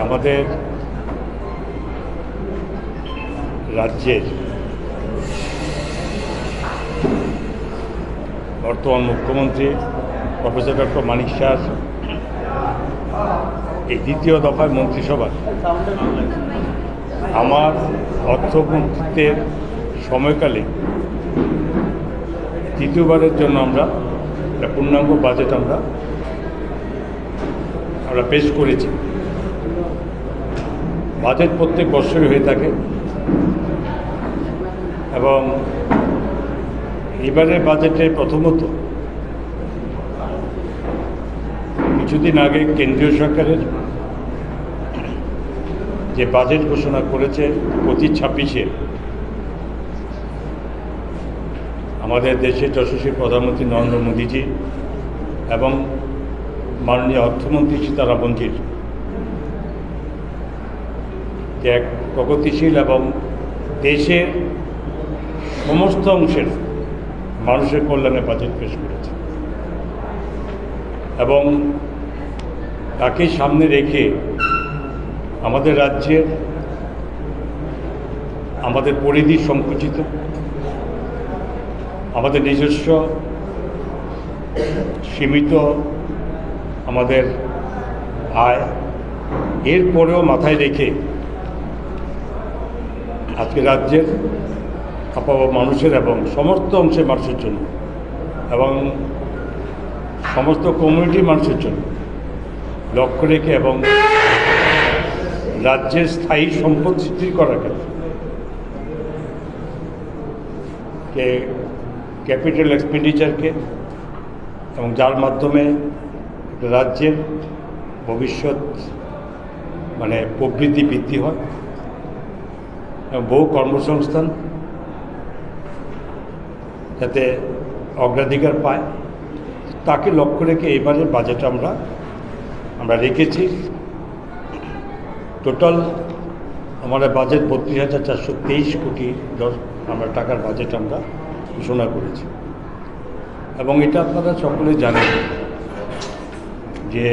আমাদের রাজ্যের বর্তমান মুখ্যমন্ত্রী প্রফেসর ডক্টর মানিক শাহ এই দ্বিতীয় দফায় মন্ত্রিসভায় আমার অর্থমন্ত্রিত্বের সময়কালে তৃতীয়বারের জন্য আমরা পূর্ণাঙ্গ বাজেট আমরা আমরা পেশ করেছি। বাজেট প্রত্যেক বছরই হয়ে থাকে। এবং এবারের বাজেটে প্রথমত কিছুদিন আগে কেন্দ্রীয় সরকারের যে বাজেট ঘোষণা করেছে প্রতি ছাব্বিশে আমাদের দেশের যশস্বী প্রধানমন্ত্রী নরেন্দ্র মোদীজি এবং মাননীয় অর্থমন্ত্রী সীতারামনজির যে এক প্রগতিশীল এবং দেশের সমস্ত অংশের মানুষের কল্যাণে বাজেট পেশ করেছে। এবং তাকে সামনে রেখে আমাদের রাজ্যের, আমাদের পরিধি সংকুচিত, আমাদের নিজস্ব সীমিত আমাদের আয়। এরপরেও মাথায় রেখে আজকে রাজ্যের আপাব মানুষের এবং সমস্ত অংশের মানুষের জন্য এবং সমস্ত কমিউনিটি মানুষের জন্য লক্ষ্য রেখে এবং রাজ্যের স্থায়ী সম্পদ সৃষ্টি করার ক্ষেত্রে ক্যাপিটাল এক্সপেন্ডিচারকে এবং যার মাধ্যমে রাজ্যের ভবিষ্যৎ মানে প্রবৃদ্ধি বৃদ্ধি হয়। বহু কর্মসংস্থান যাতে অগ্রাধিকার পায়। তাকে লক্ষ্য রেখে এবারের বাজেট আমরা আমরা রেখেছি। টোটাল আমাদের বাজেট বত্রিশ হাজার চারশো তেইশ কোটি দশ, আমরা টাকার বাজেট আমরা ঘোষণা করেছি। এবং এটা আপনারা সকলে জানেন। যে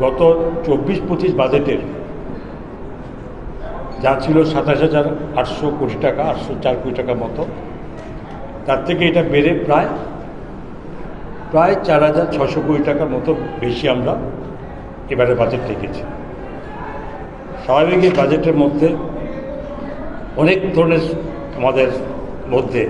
গত চব্বিশ পঁচিশ বাজেটের যা ছিল সাতাশ হাজার আটশো কোটি টাকা, আটশো চার কোটি টাকার মতো, তার থেকে এটা বেড়ে প্রায় প্রায় চার হাজার ছশো কোটি টাকার মতো বেশি আমরা এবারে বাজেট রেখেছি স্বাভাবিক এই বাজেটের মধ্যে অনেক ধরনের আমাদের মধ্যে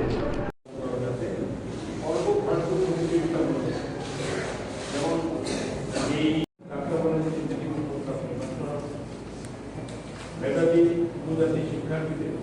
মেধাবী শিক্ষার্থীদের।